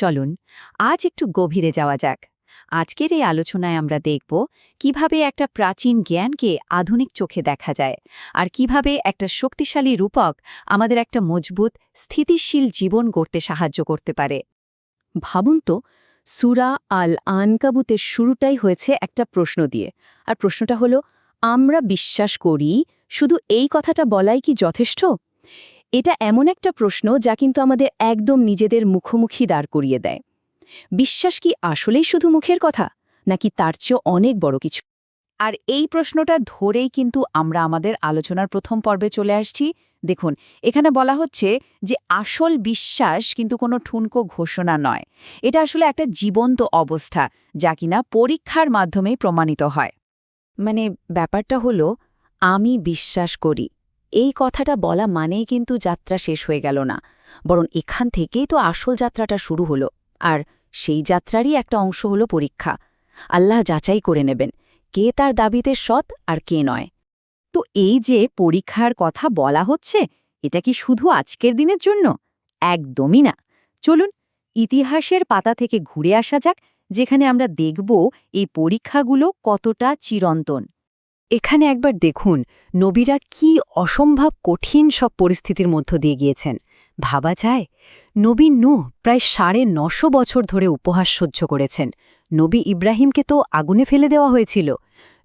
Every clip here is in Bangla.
চলুন, আজ একটু গভীরে যাওয়া যাক। আজকের এই আলোচনায় আমরা দেখব কীভাবে একটা প্রাচীন জ্ঞানকে আধুনিক চোখে দেখা যায় আর কীভাবে একটা শক্তিশালী রূপক আমাদের একটা মজবুত, স্থিতিশীল জীবন গড়তে সাহায্য করতে পারে। ভাবুন তো, সুরা আল আনকাবুতের শুরুটাই হয়েছে একটা প্রশ্ন দিয়ে। আর প্রশ্নটা হলো, আমরা বিশ্বাস করি শুধু এই কথাটা বলাই কি যথেষ্ট? এটা এমন একটা প্রশ্ন যা কিন্তু আমাদের একদম নিজেদের মুখোমুখি দাঁড় করিয়ে দেয়। বিশ্বাস কি আসলেই শুধু মুখের কথা, নাকি তার চেয়েও অনেক বড় কিছু? আর এই প্রশ্নটা ধরেই কিন্তু আমরা আমাদের আলোচনার প্রথম পর্বে চলে আসছি। দেখুন, এখানে বলা হচ্ছে যে আসল বিশ্বাস কিন্তু কোনো ঠুনকো ঘোষণা নয়। এটা আসলে একটা জীবন্ত অবস্থা, যা কিনা পরীক্ষার মাধ্যমেই প্রমাণিত হয়। মানে ব্যাপারটা হলো, আমি বিশ্বাস করি। এই কথাটা বলা মানেই কিন্তু যাত্রা শেষ হয়ে গেল না, বরং এখান থেকেই তো আসল যাত্রাটা শুরু হলো, আর সেই যাত্রারই একটা অংশ হলো পরীক্ষা। আল্লাহ যাচাই করে নেবেন, কে তার দাবিতে সৎ আর কে নয়। তো এই যে পরীক্ষার কথা বলা হচ্ছে, এটা কি শুধু আজকের দিনের জন্য? একদমই না। চলুন, ইতিহাসের পাতা থেকে ঘুরে আসা যাক, যেখানে আমরা দেখব এই পরীক্ষাগুলো কতটা চিরন্তন। এখানে একবার দেখুন, নবীরা কি অসম্ভব কঠিন সব পরিস্থিতির মধ্য দিয়ে গিয়েছেন। ভাবা যায়, নবী নূহ প্রায় সাড়ে নশো বছর ধরে উপহাস সহ্য করেছেন। নবী ইব্রাহিমকে তো আগুনে ফেলে দেওয়া হয়েছিল।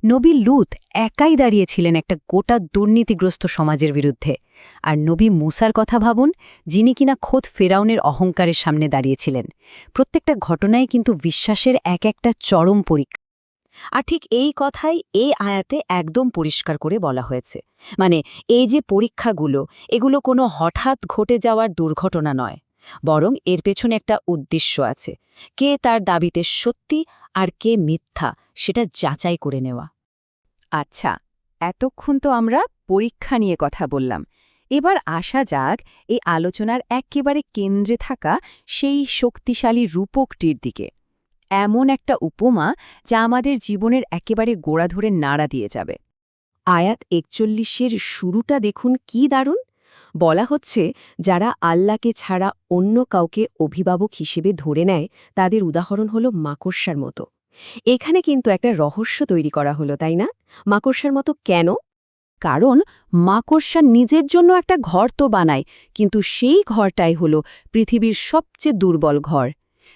নবী লুত একাই দাঁড়িয়েছিলেন একটা গোটা দুর্নীতিগ্রস্ত সমাজের বিরুদ্ধে। আর নবী মুসার কথা ভাবুন, যিনি কিনা খোদ ফেরাউনের অহংকারের সামনে দাঁড়িয়েছিলেন। প্রত্যেকটা ঘটনায় কিন্তু বিশ্বাসের এক একটা চরম পরীক্ষা আর ঠিক এই কথাই এই আয়াতে একদম পরিষ্কার করে বলা হয়েছে। মানে এই যে পরীক্ষাগুলো, এগুলো কোনো হঠাৎ ঘটে যাওয়ার দুর্ঘটনা নয়, বরং এর পেছনে একটা উদ্দেশ্য আছে, কে তার দাবিতে সত্যি আর কে মিথ্যা সেটা যাচাই করে নেওয়া। আচ্ছা এতক্ষণ তো আমরা পরীক্ষা নিয়ে কথা বললাম। এবার আসা যাক এই আলোচনার একেবারে কেন্দ্রে থাকা সেই শক্তিশালী রূপকটির দিকে। এমন একটা উপমা যা আমাদের জীবনের একেবারে গোড়া ধরে নাড়া দিয়ে যাবে। আয়াত একচল্লিশের শুরুটা দেখুন কি দারুণ। বলা হচ্ছে, যারা আল্লাহকে ছাড়া অন্য কাউকে অভিভাবক হিসেবে ধরে নেয়, তাদের উদাহরণ হল মাকড়সার মতো। এখানে কিন্তু একটা রহস্য তৈরি করা হলো, তাই না? মাকড়সার মতো কেন? কারণ মাকড়সা নিজের জন্য একটা ঘর তো বানায়, কিন্তু সেই ঘরটাই হল পৃথিবীর সবচেয়ে দুর্বল ঘর।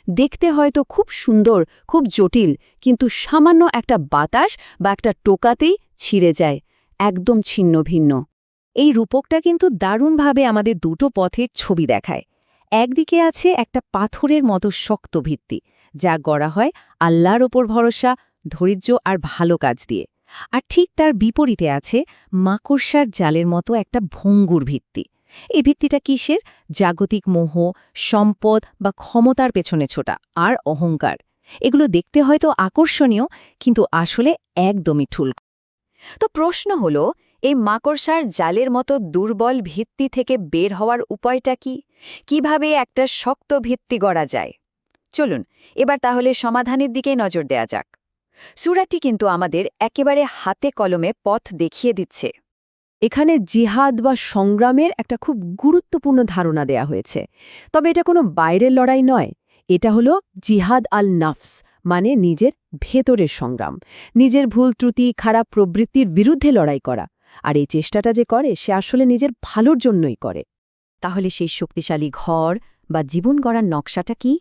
দেখতে হয়তো খুব সুন্দর, খুব জটিল, কিন্তু সামান্য একটা বাতাস বা একটা টোকাতেই ছিঁড়ে যায়, একদম ছিন্ন ভিন্ন। এই রূপকটা কিন্তু দারুণভাবে আমাদের দুটো পথের ছবি দেখায়। একদিকে আছে একটা পাথরের মতো শক্ত ভিত্তি, যা গড়া হয় আল্লাহর ওপর ভরসা, ধৈর্য আর ভালো কাজ দিয়ে। আর ঠিক তার বিপরীতে আছে মাকড়সার জালের মতো একটা ভঙ্গুর ভিত্তি এই ভিত্তিটা কিসের? জাগতিক মোহ, সম্পদ বা ক্ষমতার পেছনে ছোটা আর অহংকার। এগুলো দেখতে হয়তো আকর্ষণীয়, কিন্তু আসলে একদমই ঠুল। তো প্রশ্ন হল, এই মাকড়সার জালের মতো দুর্বল ভিত্তি থেকে বের হওয়ার উপায়টা কি? কীভাবে একটা শক্ত ভিত্তি গড়া যায়? চলুন, এবার তাহলে সমাধানের দিকেই নজর দেয়া যাক। সুরাটি কিন্তু আমাদের একেবারে হাতে কলমে পথ দেখিয়ে দিচ্ছে। এখানে জিহাদ বা সংগ্রামের একটা খুব গুরুত্বপূর্ণ ধারণা দেয়া হয়েছে। তবে এটা কোনো বাইরের লড়াই নয়। এটা হলো জিহাদ আল নাফস মানে নিজের ভেতরের সংগ্রাম। নিজের ভুল, ত্রুটি, খারাপ প্রবৃত্তির বিরুদ্ধে লড়াই করা। আর এই চেষ্টাটা যে করে, সে আসলে নিজের ভালোর জন্যই করে। তাহলে সেই শক্তিশালী ঘর বা জীবন গড়ার নকশাটা কি?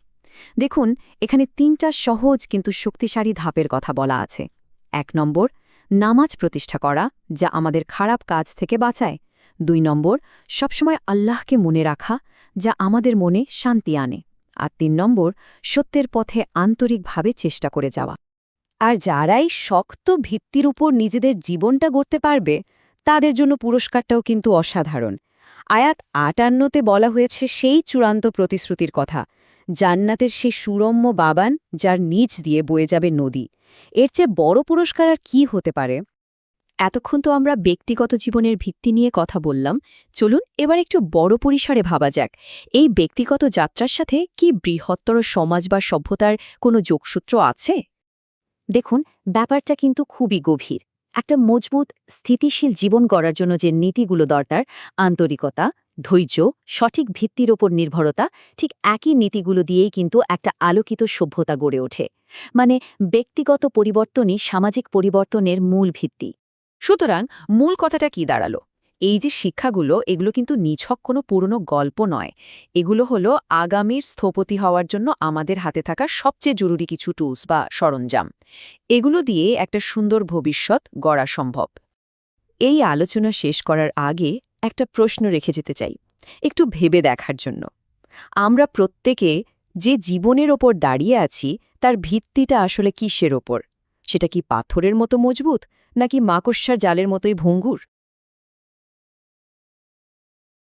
দেখুন, এখানে তিনটা সহজ কিন্তু শক্তিশালী ধাপের কথা বলা আছে। এক নম্বর নামাজ প্রতিষ্ঠা করা, যা আমাদের খারাপ কাজ থেকে বাঁচায়। দুই নম্বর, সবসময় আল্লাহকে মনে রাখা, যা আমাদের মনে শান্তি আনে। আর তিন নম্বর, সত্যের পথে আন্তরিকভাবে চেষ্টা করে যাওয়া। আর যারাই শক্ত ভিত্তির উপর নিজেদের জীবনটা গড়তে পারবে, তাদের জন্য পুরস্কারটাও কিন্তু অসাধারণ। আয়াত আটান্নতে বলা হয়েছে সেই চূড়ান্ত প্রতিশ্রুতির কথা জান্নাতের সে সুরম্য বাবান যার নিচ দিয়ে বয়ে যাবে নদী। এর চেয়ে বড় পুরস্কার আর কি হতে পারে? এতক্ষণ তো আমরা ব্যক্তিগত জীবনের ভিত্তি নিয়ে কথা বললাম। চলুন এবার একটু বড় পরিসরে ভাবা যাক। এই ব্যক্তিগত যাত্রার সাথে কি বৃহত্তর সমাজ বা সভ্যতার কোনো যোগসূত্র আছে? দেখুন, ব্যাপারটা কিন্তু খুবই গভীর। একটা মজবুত, স্থিতিশীল জীবন গড়ার জন্য যে নীতিগুলো দরকার, আন্তরিকতা ধৈর্য, সঠিক ভিত্তির ওপর নির্ভরতা ঠিক একই নীতিগুলো দিয়েই কিন্তু একটা আলোকিত সভ্যতা গড়ে ওঠে। মানে ব্যক্তিগত পরিবর্তনই সামাজিক পরিবর্তনের মূল ভিত্তি। সুতরাং মূল কথাটা কি দাঁড়াল? এই যে শিক্ষাগুলো, এগুলো কিন্তু নিছক কোনো পুরনো গল্প নয়। এগুলো হলো আগামীর স্থপতি হওয়ার জন্য আমাদের হাতে থাকা সবচেয়ে জরুরি কিছু টুলস বা সরঞ্জাম। এগুলো দিয়ে একটা সুন্দর ভবিষ্যৎ গড়া সম্ভব। এই আলোচনা শেষ করার আগে একটা প্রশ্ন রেখে যেতে চাই, একটু ভেবে দেখার জন্য। আমরা প্রত্যেকে যে জীবনের ওপর দাঁড়িয়ে আছি, তার ভিত্তিটা আসলে কিসের ওপর? সেটা কি পাথরের মতো মজবুত, নাকি মাকড়সার জালের মতোই ভঙ্গুর?